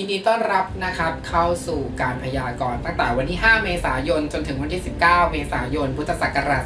ยินดีต้อนรับนะครับเข้าสู่การพยากรณ์ตั้งแต่วันที่ 5 เมษายน จนถึงวันที่ 19 เมษายน พุทธศักราช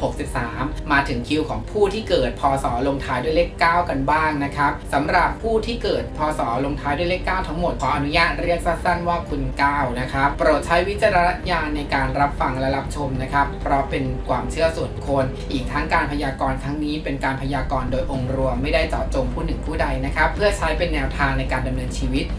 2563 มาถึงคิวของผู้ที่เกิดพศลงท้ายด้วยเลข 9 กันบ้างนะครับสำหรับผู้ที่เกิดพศลงท้ายด้วยเลข 9 ทั้งหมดขออนุญาตเรียกสั้นๆว่าคุณ 9 นะครับ โปรดใช้วิจารณญาณในการรับฟังและรับชมนะครับ เพราะเป็นความเชื่อส่วนคนอีกทั้งการพยากรณ์ครั้งนี้เป็นการพยากรณ์โดยองค์รวมไม่ได้เจาะจงผู้หนึ่งผู้ใดนะครับเพื่อใช้เป็นแนวทางในการดำเนินชีวิต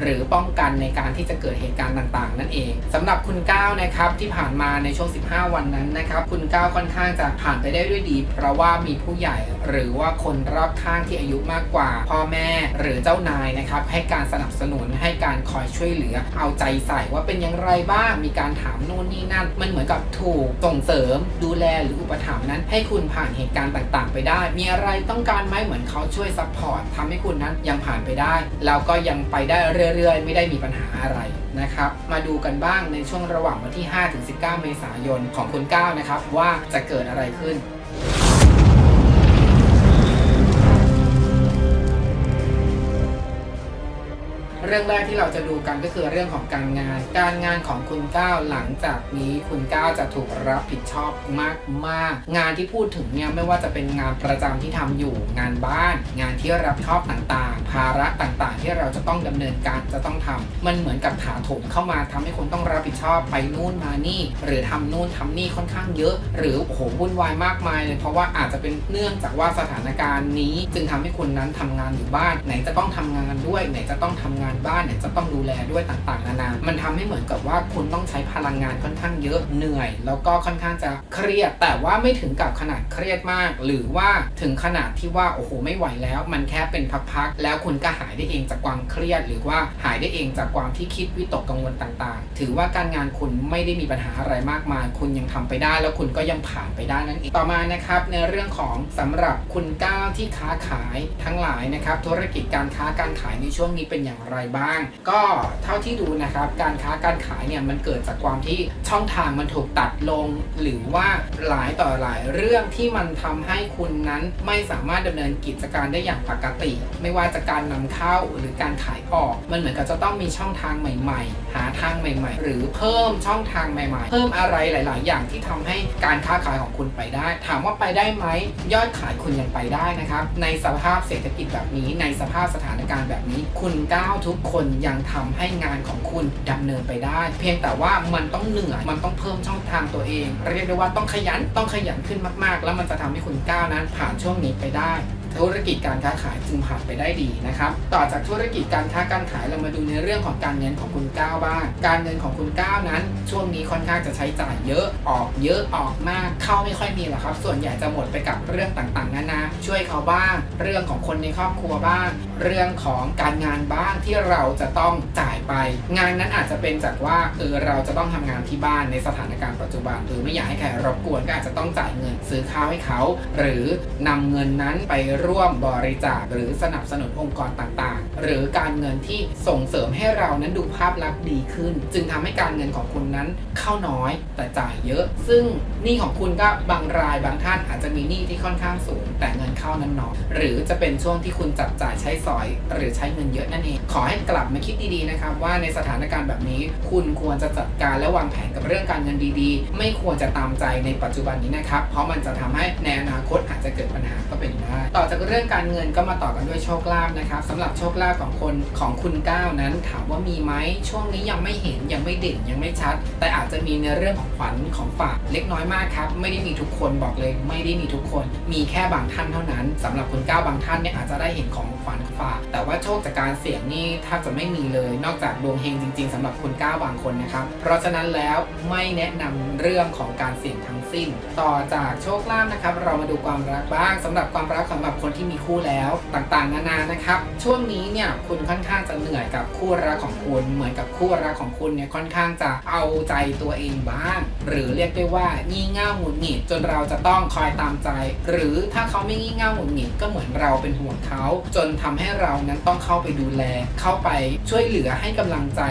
หรือป้องกันในการที่จะเกิดเหตุการณ์ต่างๆ นั่นเองสำหรับคุณก้าวนะครับที่ผ่านมาในช่วง 15 วันนั้นนะครับคุณก้าวค่อนข้างจะผ่านไปได้ด้วยดี เพราะว่ามีผู้ใหญ่หรือว่าคนรอบข้างที่อายุมากกว่า พ่อแม่หรือเจ้านายนะครับให้การสนับสนุนให้การคอยช่วยเหลือ เอาใจใส่ว่าเป็นอย่างไรบ้างมีการถามนู่นนี่นั่น มันเหมือนกับถูกส่งเสริม ดูแลหรืออุปถัมภ์นั้น ให้คุณผ่านเหตุการณ์ต่างๆ ไปได้ มีอะไรต้องการไหมเหมือนเขาช่วยซัพพอร์ตทำให้คุณนั้นยังผ่านไปได้แล้วก็ยังไปได้เรื่อยๆ ไม่ได้มีปัญหาอะไรนะครับ มาดูกันบ้างในช่วงระหว่างวันที่ 5-19 เมษายนของคุณก้าวนะครับ ว่าจะเกิดอะไรขึ้น เรื่องแรกที่เราจะดูกันก็คือเรื่องของการงาน การงานของคุณก้าวหลังจากนี้คุณก้าวจะถูกรับผิดชอบมากมากงานที่พูดถึงเนี่ยไม่ว่าจะเป็นงานประจำที่ทำอยู่ งานบ้าน งานที่รับชอบต่างๆ ภาระต่างๆ ที่เราจะต้องดำเนินการจะต้องทำมันเหมือนกับถาโถมเข้ามาทำให้คุณต้องรับผิดชอบไปนู่นมานี่ หรือทำนู่นทำนี่ค่อนข้างเยอะ หรือโอ้โหวุ่นวายมากมายเลยเพราะว่าอาจจะเป็นเนื่องจากว่าสถานการณ์นี้ จึงทำให้คุณนั้นทำงานอยู่บ้านไหนจะต้องทำงานด้วยไหนจะต้องทำงานบ้านไหนจะต้องดูแลด้วยต่างๆ นานา มันทำให้เหมือนกับว่าคุณต้องใช้พลังงานค่อนข้างเยอะเหนื่อย แล้วก็ค่อนข้างจะเครียด แต่ว่าไม่ถึงกับขนาดเครียดมาก หรือว่าถึงขนาดที่ว่าโอ้โหไม่ไหวแล้ว มันแค่เป็นพักๆแล้วคุณก็หายได้เองจากความเครียด หรือว่าหายได้เองจากความที่คิดวิตกกังวลต่างๆ ถือว่าการงานคุณไม่ได้มีปัญหาอะไรมากมาย คุณยังทำไปได้ แล้วคุณก็ยังผ่านไปได้นั่นเองต่อมานะครับในเรื่องของสำหรับคุณก้าวที่ค้าขายทั้งหลายนะครับธุรกิจการค้าการขายในช่วงนี้เป็นอย่างไรบ้าง ก็เท่าที่ดูนะครับการค้าการขายเนี่ยมันเกิดจากความที่ช่องทางมันถูกตัดลง หรือว่าหลายต่อหลายเรื่องที่มันทำให้คุณนั้นไม่สามารถดำเนินกิจการได้อย่างปกติ ไม่ว่าจะการนำเข้าหรือการขายออก มันเหมือนกับจะต้องมีช่องทางใหม่ ๆ หาทางใหม่ ๆ หรือเพิ่มช่องทางใหม่ ๆ เพิ่มอะไรหลาย ๆ อย่างที่ทำให้การค้าขายของคุณไปได้ ถามว่าไปได้ไหมยอดขายคุณยังไปได้นะครับ ในสภาพเศรษฐกิจแบบนี้ในสภาพสถานการณ์แบบนี้ คุณก้าวทุกคนยังทำให้งานของคุณดำเนินไปได้ เพียงแต่ว่ามันต้องเหนื่อยมันต้องเพิ่มช่องทางตัวเอง เรียกได้ว่าต้องขยันต้องขยันขึ้นมากๆ แล้วมันจะทำให้คุณก้าวนั้นผ่านช่วงนี้ไปได้ ธุรกิจการค้าขายจึงผ่านไปได้ดีนะครับ ต่อจากธุรกิจการค้าการขายเรามาดูในเรื่องของการเงินของคุณก้าวบ้าง การเงินของคุณก้าวนั้น ช่วงนี้ค่อนข้างจะใช้จ่ายเยอะออกเยอะออกมากเข้าไม่ค่อยมีหรอกครับ ส่วนใหญ่จะหมดไปกับเรื่องต่างๆนานาช่วยเขาบ้าง เรื่องของคนในครอบครัวบ้าง เรื่องของการงานบ้างที่เราจะต้องจ่ายไป งานนั้นอาจจะเป็นจากว่าเออเราจะต้องทำงานที่บ้านในสถานการณ์ปัจจุบัน หรือไม่อยากให้ใครรบกวนก็อาจจะต้องจ่ายเงินซื้อข้าวให้เขา หรือนำเงินนั้นไปรร่วมบริจาคหรือสนับสนุนองค์กรต่างๆ หรือการเงินที่ส่งเสริมให้เรานั้นดูภาพลักษณ์ดีขึ้น จึงทำให้การเงินของคุณนั้นเข้าน้อยแต่จ่ายเยอะ ซึ่งหนี้ของคุณก็บางรายบางท่านอาจจะมีหนี้ที่ค่อนข้างสูง แต่เงินเข้านั้นน้อยหรือจะเป็นช่วงที่คุณจับจ่ายใช้สอย หรือใช้เงินเยอะนั่นเองขอให้กลับมาคิดดีๆนะครับว่าในสถานการณ์แบบนี้ คุณควรจะจัดการและวางแผนกับเรื่องการเงินดีๆ ไม่ควรจะตามใจในปัจจุบันนี้นะครับเพราะมันจะทำให้ในอนาคตอาจจะเกิดปัญหาก็เป็นได้ต่อจากเรื่องการเงินก็มาต่อกันด้วยโชคลาภนะครับสำหรับโชคลาภของคนของคุณก้าวนั้น ถามว่ามีไหมช่วงนี้ยังไม่เห็นยังไม่เด่นยังไม่ชัด แต่อาจจะมีในเรื่องของขวัญของฝากเล็กน้อยมากครับ ไม่ได้มีทุกคนบอกเลย ไม่ได้มีทุกคน มีแค่บางท่านเท่านั้นสำหรับคุณก้าวบางท่านเนี่ยอาจจะได้เห็นของขวัญฝาก แต่ว่าโชคจากการเสี่ยงนี่แทบจะไม่มีเลย นอกจากดวงเฮงจริง ๆสำหรับคุณก้าวบางคนนะครับเพราะฉะนั้นแล้วไม่แนะนำเรื่องของการเสี่ยงทั้ง สิ้น ต่อจากโชคลาภนะครับ เรามาดูความรักบ้างสำหรับความรักสำหรับคนที่มีคู่แล้วต่างๆ นานานะครับ ช่วงนี้เนี่ยคุณค่อนข้างจะเหนื่อยกับคู่รักของคุณเหมือนกับคู่รักของคุณเนี่ยค่อนข้างจะเอาใจตัวเองบ้าง หรือเรียกได้ว่างี่เง่าหงุดหงิดจนเราจะต้องคอยตามใจ หรือถ้าเขาไม่งี่เง่าหงุดหงิดก็เหมือนเราเป็นห่วงเขา จนทำให้เรานั้นต้องเข้าไปดูแล เข้าไปช่วยเหลือให้กำลังใจ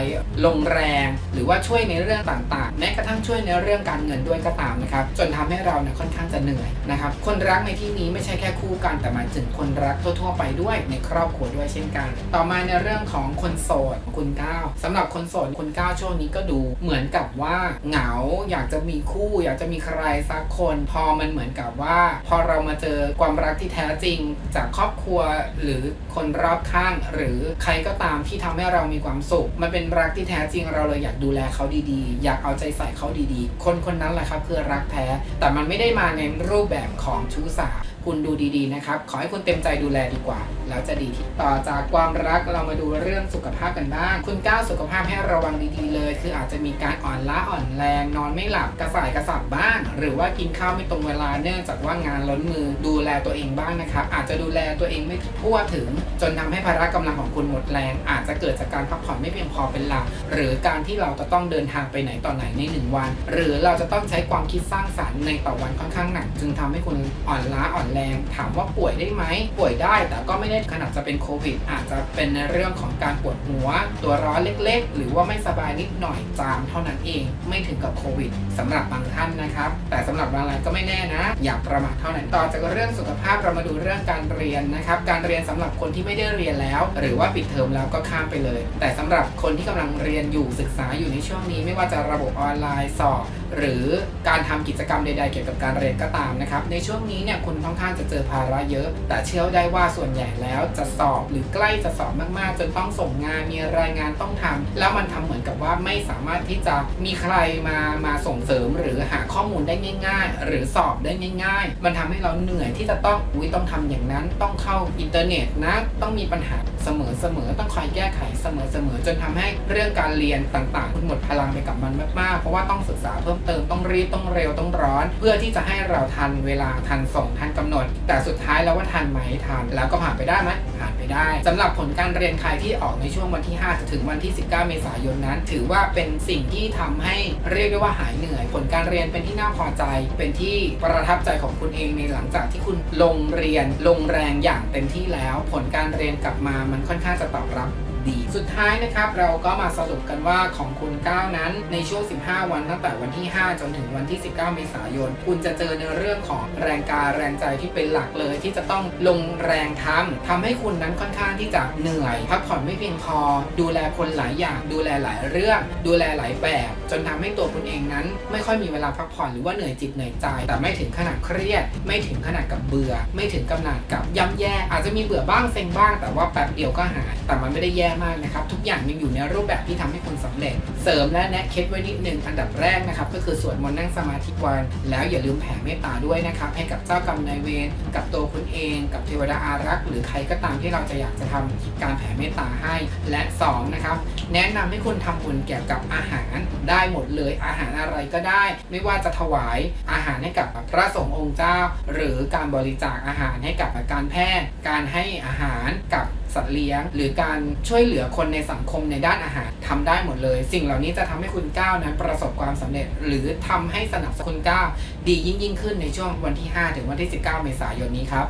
ลงแรง หรือว่าช่วยในเรื่องต่างๆ แม้กระทั่งช่วยในเรื่องการเงินด้วยก็ตามนะครับจนทำให้เราเนี่ยค่อนข้างจะเหนื่อยนะครับคนรักในที่นี้ไม่ใช่แค่คู่กันแต่หมายถึงคนรักทั่วๆไปด้วยในครอบครัวด้วยเช่นกัน ต่อมาในเรื่องของคนโสดคุณก้าวสำหรับคนโสดคุณก้าวช่วงนี้ก็ดูเหมือนกับว่าเหงาอยากจะมีคู่ อยากจะมีใครสักคน พอมันเหมือนกับว่า พอเรามาเจอความรักที่แท้จริง จากครอบครัวหรือคนรอบข้าง หรือใครก็ตามที่ทำให้เรามีความสุข มันเป็นรักที่แท้จริงเราเลยอยากดูแลเขาดีๆ อยากเอาใจใส่เขาดีๆ คนคนนั้นแหละครับคือรักแท้แต่มันไม่ได้มาในรูปแบบของชู้สาวคุณดูดีๆนะครับ ขอให้คุณเต็มใจดูแลดีกว่า แล้วจะดีที่ต่อจากความรักเรามาดูเรื่องสุขภาพกันบ้าง คุณก้าวสุขภาพให้ระวังดีๆเลย คืออาจจะมีการอ่อนล้าอ่อนแรง นอนไม่หลับกระสายกระสับบ้าง หรือว่ากินข้าวไม่ตรงเวลาเนื่องจากว่างานล้นมือดูแลตัวเองบ้างนะครับอาจจะดูแลตัวเองไม่ทั่วถึง จนทำให้ภาระกำลังของคุณหมดแรง อาจจะเกิดจากการพักผ่อนไม่เพียงพอเป็นหลักหรือการที่เราจะต้องเดินทางไปไหนต่อไหนในหนึ่งวัน หรือเราจะต้องใช้ความคิดสร้างสรรค์ในต่อวันค่อนข้างหนักจึงทำให้คุณอ่อนล้าอ่อนแรง ถามว่าป่วยได้ไหมป่วยได้แต่ก็ไม่ได้ขนาดจะเป็นโควิด อาจจะเป็นในเรื่องของการปวดหัว ตัวร้อนเล็ก ๆ หรือว่าไม่สบายนิดหน่อยจามเท่านั้นเอง ไม่ถึงกับโควิดสำหรับบางท่านนะครับ แต่สำหรับบางรายก็ไม่แน่นะ อย่าประมาทเท่านั้นต่อจากเรื่องสุขภาพเรามาดูเรื่องการเรียนนะครับ การเรียนสำหรับคนที่ไม่ได้เรียนแล้ว หรือว่าปิดเทอมแล้วก็ข้ามไปเลย แต่สำหรับคนที่กำลังเรียนอยู่ศึกษาอยู่ในช่วงนี้ ไม่ว่าจะระบบออนไลน์สอบหรือการทำกิจกรรมใดๆเกี่ยวกับการเรียนก็ตามนะครับ ในช่วงนี้เนี่ยคุณค่อนข้างจะเจอภาระเยอะ แต่เชื่อได้ว่าส่วนใหญ่แล้วจะสอบหรือใกล้จะสอบมากๆ จนต้องส่งงานมีรายงานต้องทำแล้วมันทำเหมือนกับว่าไม่สามารถที่จะมีใครมามาส่งเสริม หรือหาข้อมูลได้ง่าย ๆ หรือสอบได้ง่าย ๆ มันทำให้เราเหนื่อยที่จะต้องอุ้ยต้องทำอย่างนั้น ต้องเข้าอินเทอร์เน็ตนะต้องมีปัญหา เสมอๆต้องคอยแก้ไขเสมอๆจนทำให้เรื่องการเรียนต่างๆคุณหมดพลังไปกับมันมากๆ เพราะว่าต้องศึกษาเพิ่มเติมต้องรีบต้องเร็วต้องร้อน เพื่อที่จะให้เราทันเวลาทันส่งทันกำหนด แต่สุดท้ายแล้วว่าทันไหมทันแล้วก็ผ่านไปได้ไหมผ่านไปได้สำหรับผลการเรียนใครที่ออกในช่วงวันที่ 5 ถึงวันที่ 19 เมษายนนั้น ถือว่าเป็นสิ่งที่ทำให้เรียกได้ว่าหายเหนื่อย ผลการเรียนเป็นที่น่าพอใจ เป็นที่ประทับใจของคุณเองในหลังจากที่คุณลงเรียนลงแรงอย่างเต็มที่แล้ว ผลการเรียนกลับมามันค่อนข้างจะตอบรับ ดี สุดท้ายนะครับเราก็มาสรุปกันว่าของคุณก้าวนั้นในช่วง 15 วันตั้งแต่วันที่ 5 จนถึงวันที่ 19 เมษายน คุณจะเจอในเรื่องของแรงกายแรงใจที่เป็นหลักเลย ที่จะต้องลงแรงทำทำให้คุณนั้นค่อนข้างที่จะเหนื่อยพักผ่อนไม่เพียงพอ ดูแลคนหลายอย่างดูแลหลายเรื่อง ดูแลหลายแบบ จนทำให้ตัวคุณเองนั้น ไม่ค่อยมีเวลาพักผ่อนหรือว่าเหนื่อยจิตเหนื่อยใจ แต่ไม่ถึงขนาดเครียด ไม่ถึงขนาดกับเบื่อ ไม่ถึงขนาดกับย่ำแย่ อาจจะมีเบื่อบ้างเซ็งบ้าง แต่ว่าแป๊บเดียวก็หายแต่มันไม่ได้แย่มากนะครับ ทุกอย่างยังอยู่ในรูปแบบที่ทำให้คุณสำเร็จ เสริมและแนะเคล็ดไว้นิดนึงอันดับแรกนะครับ ก็คือสวดมนต์นั่งสมาธิวัน แล้วอย่าลืมแผ่เมตตาด้วยนะครับ ให้กับเจ้ากรรมนายเวรกับตัวคุณเอง กับเทวดาอารักษ์หรือใครก็ตามที่เราจะอยากจะทำการแผ่เมตตาให้ และสองนะครับแนะนำให้คุณทำบุญเกี่ยวกับอาหารได้หมดเลยอาหารอะไรก็ได้ ไม่ว่าจะถวายอาหารให้กับพระสงฆ์องค์เจ้า หรือการบริจาคอาหารให้กับการแพทย์ การให้อาหารกับ สัตว์เลี้ยง หรือการช่วยเหลือคนในสังคมในด้านอาหารทำได้หมดเลย สิ่งเหล่านี้จะทำให้คุณก้าวนั้นประสบความสำเร็จ หรือทำให้สนับสนุนคุณก้าวดียิ่งยิ่งขึ้นในช่วงวันที่ 5 ถึงวันที่ 19 เมษายนนี้ครับ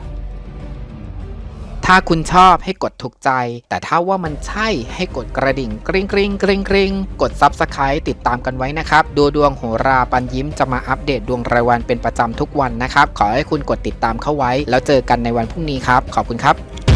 ถ้าคุณชอบให้กดถูกใจ แต่ถ้าว่ามันใช่ให้กดกระดิ่งกริ๊งกริ๊งกริ๊งกริ๊งกด Subscribe ติดตามกันไว้นะครับ ดูดวงโหราปันยิ้มจะมาอัปเดตดวงรายวันเป็นประจำทุกวันนะครับ ขอให้คุณกดติดตามเข้าไว้ แล้วเจอกันในวันพรุ่งนี้ครับ ขอบคุณครับ